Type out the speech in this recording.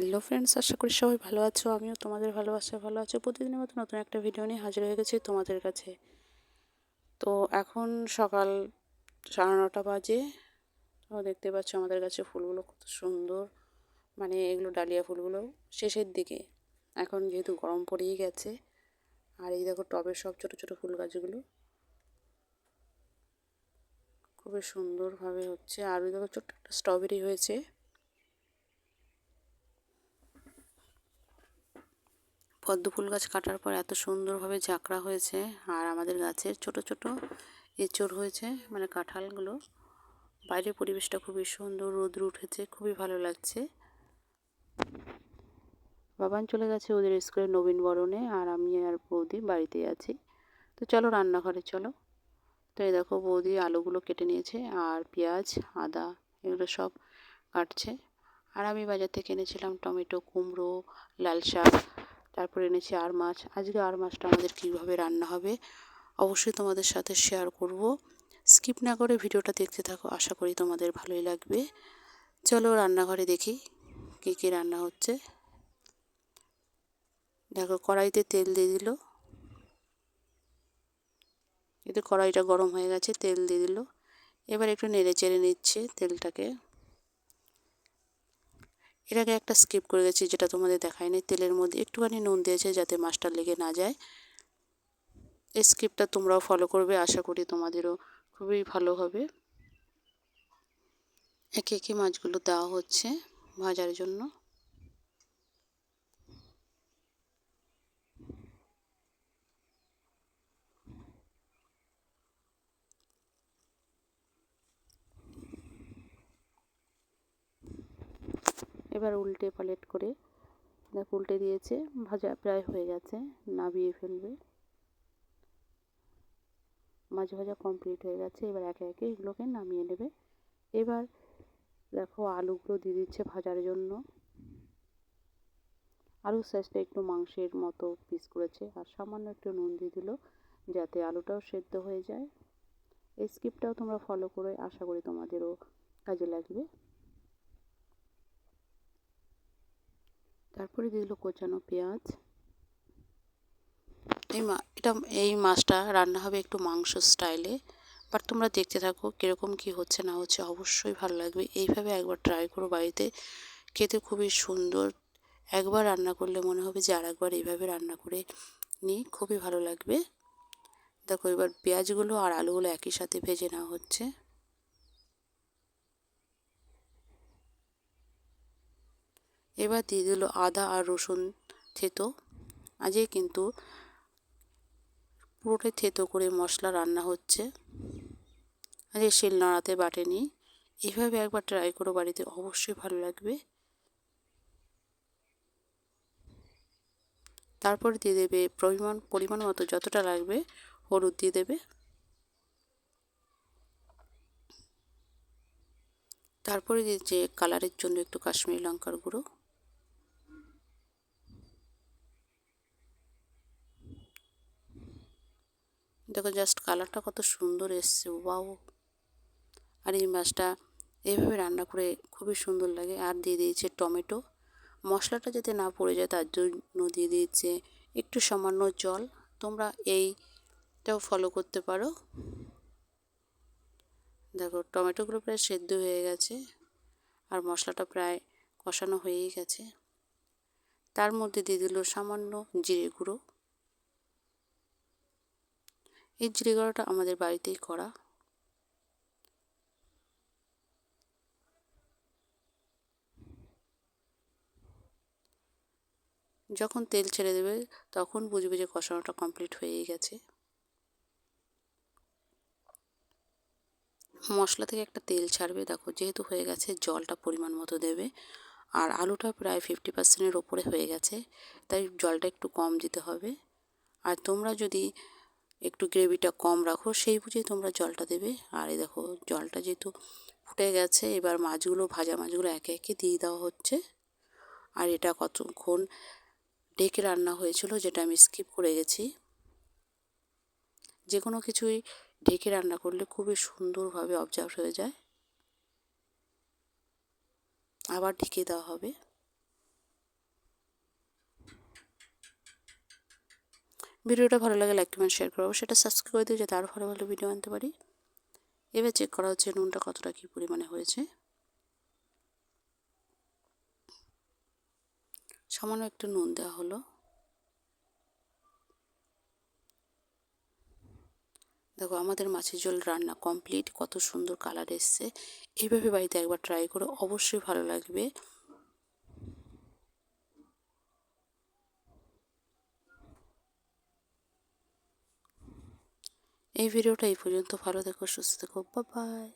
Hello friends আশা করি সবাই ভালো আছো। আমিও তোমাদের ভালোবাসায় ভালো আছো। প্রতিদিনের মতো নতুন একটা ভিডিও নিয়ে হাজির হয়ে গেছি তোমাদের কাছে। তো এখন সকাল সাড়ে নটা বাজে। তো দেখতে পাচ্ছ আমাদের কাছে ফুলগুলো কত সুন্দর। মানে এগুলো ডালিয়া ফুলগুলো শেষের দিকে। এখন যেহেতু গরম পড়েই গেছে। আর এই দেখো টবের সব ছোট ছোট ফুল গাছগুলো। খুবই সুন্দরভাবে হচ্ছে। আর ওই দেখো ছোট্ট একটা স্ট্রবেরি হয়েছে। পদ্ম ফুল গাছ কাটার পর এত সুন্দরভাবে ঝাঁকড়া হয়েছে আর আমাদের গাছের ছোট ছোট এঁচড় হয়েছে মানে কাঁঠালগুলো। বাইরের পরিবেশটা খুবই সুন্দর, রোদ্র উঠেছে, খুবই ভালো লাগছে। বাবান চলে গেছে ওদের স্কুলে নবীন বরণে আর আমি আর বৌদি বাড়িতেই আছি। তো চলো রান্নাঘরে চলো। তো এই দেখো বৌদি আলুগুলো কেটে নিয়েছে আর পেঁয়াজ, আদা, এগুলো সব কাটছে। আর আমি বাজার থেকে এনেছিলাম টমেটো, কুমড়ো, লাল শাক তারপর এনেছি আর মাছ। আজকে আর মাছটা আমাদের কীভাবে রান্না হবে, অবশ্যই তোমাদের সাথে শেয়ার করব। স্কিপ না করে ভিডিওটা দেখতে থাকো, আশা করি তোমাদের ভালোই লাগবে। চলো রান্নাঘরে দেখি কী কী রান্না হচ্ছে। দেখো, কড়াইতে তেল দিয়ে দিল। এতে কড়াইটা গরম হয়ে গেছে, তেল দিয়ে দিল। এবার একটু নেড়ে চেড়ে নিচ্ছে তেলটাকে। এর আগে একটা স্কিপ করে গেছি, যেটা তোমাদের দেখায়নি তেলের মধ্যে একটুখানি নুন দিয়েছে যাতে মাছটা লেগে না যায়। এই স্কিপটা তোমরাও ফলো করবে, আশা করি তোমাদেরও খুবই ভালো হবে। একে একে মাছগুলো দেওয়া হচ্ছে ভাজার জন্য। এবার উল্টে পালেট করে দেখ, উল্টে দিয়েছে, ভাজা প্রায় হয়ে গেছে, নাবিয়ে ফেলবে। মাছ ভাজা কমপ্লিট হয়ে গেছে, এবার একে একে এগুলোকে নামিয়ে নেবে। এবার দেখো আলুগুলো দিয়ে দিচ্ছে ভাজার জন্য। আলুর সাইজটা একটু মাংসের মতো পিস করেছে, আর সামান্য একটু নুন দিয়ে দিল, যাতে আলুটাও সেদ্ধ হয়ে যায়। এই স্কিপটাও তোমরা ফলো করে আশা করি তোমাদেরও কাজে লাগবে। তারপরে দিয়ে দিল কোচানো পেঁয়াজ। এই মা, এটা, এই মাছটা রান্না হবে একটু মাংস স্টাইলে বাট তোমরা দেখতে থাকো কীরকম কি হচ্ছে না হচ্ছে, অবশ্যই ভালো লাগবে। এইভাবে একবার ট্রাই করো বাড়িতে, খেতে খুবই সুন্দর। একবার রান্না করলে মনে হবে যে আর একবার এইভাবে রান্না করে নিই খুবই ভালো লাগবে। দেখো এবার পেঁয়াজগুলো আর আলুগুলো একই সাথে ভেজে নেওয়া হচ্ছে। এবার দিয়ে দিল আদা আর রসুন থেতো। আজকে কিন্তু পুরোটাই থেতো করে মশলা রান্না হচ্ছে। আজকে শিল নাড়াতে বাটেনি। এভাবে একবার ট্রাই করো বাড়িতে, অবশ্যই ভালো লাগবে। তারপরে দিয়ে দেবে পরিমাণ পরিমাণ মতো যতটা লাগবে হলুদ দিয়ে দেবে। তারপরে দিয়েছে কালারের জন্য একটু কাশ্মীরি লঙ্কার গুঁড়ো। দেখো জাস্ট কালারটা কত সুন্দর এসছে বাও আর এই মাছটা এইভাবে রান্না করে খুবই সুন্দর লাগে। আর দিয়ে দিয়েছে টমেটো। মশলাটা যাতে না পড়ে যায় তার জন্য দিয়ে দিয়েছে একটু সামান্য জল। তোমরা এইটাও ফলো করতে পারো। দেখো, টমেটোগুলো প্রায় সেদ্ধ হয়ে গেছে আর মশলাটা প্রায় কষানো হয়েই গেছে। তার মধ্যে দিয়ে দিল সামান্য জিরে গুঁড়ো। এই জিরে গুঁড়োটা আমাদের বাড়িতেই করা। যখন তেল ছেড়ে দেবে, তখন বুঝবে যে কষানোটা কমপ্লিট হয়েই গেছে। মশলা থেকে একটা তেল ছাড়বে, দেখো, যেহেতু হয়ে গেছে, জলটা পরিমাণ মতো দেবে। আর আলুটা প্রায় ফিফটি পার্সেন্টের ওপরে হয়ে গেছে, তাই জলটা একটু কম দিতে হবে। আর তোমরা যদি একটু গ্রেভিটা কম রাখো, সেই বুঝেই তোমরা জলটা দেবে। আর এই দেখো, জলটা যেহেতু ফুটে গেছে, এবার মাছগুলো, ভাজা মাছগুলো একে একে দিয়ে দেওয়া হচ্ছে। আর এটা কতক্ষণ ডেকে রান্না হয়েছিল যেটা আমি স্কিপ করে গেছি। যে কোনো কিছুই ঢেকে রান্না করলে খুবই সুন্দরভাবে অবজার্ভ হয়ে যায়। আবার ঢেকে দেওয়া হবে। ভিডিওটা ভালো লাগে লাইক কমেন্ট শেয়ার করো। সেটা সাবস্ক্রাইব করে দিও যাতে আরও ভালো ভালো ভিডিও আনতে পারি। এবার চেক করা হচ্ছে নুনটা কতটা কী পরিমাণে হয়েছে। সামান্য একটু নুন দেওয়া হলো। দেখো, আমাদের মাছের ঝোল রান্না কমপ্লিট কত সুন্দর কালার এসছে। এইভাবে বাড়িতে একবার ট্রাই করো। অবশ্যই ভালো লাগবে। এই ভিডিওটা এই পর্যন্ত। ভালো থেকো সুস্থ থেকো। বাই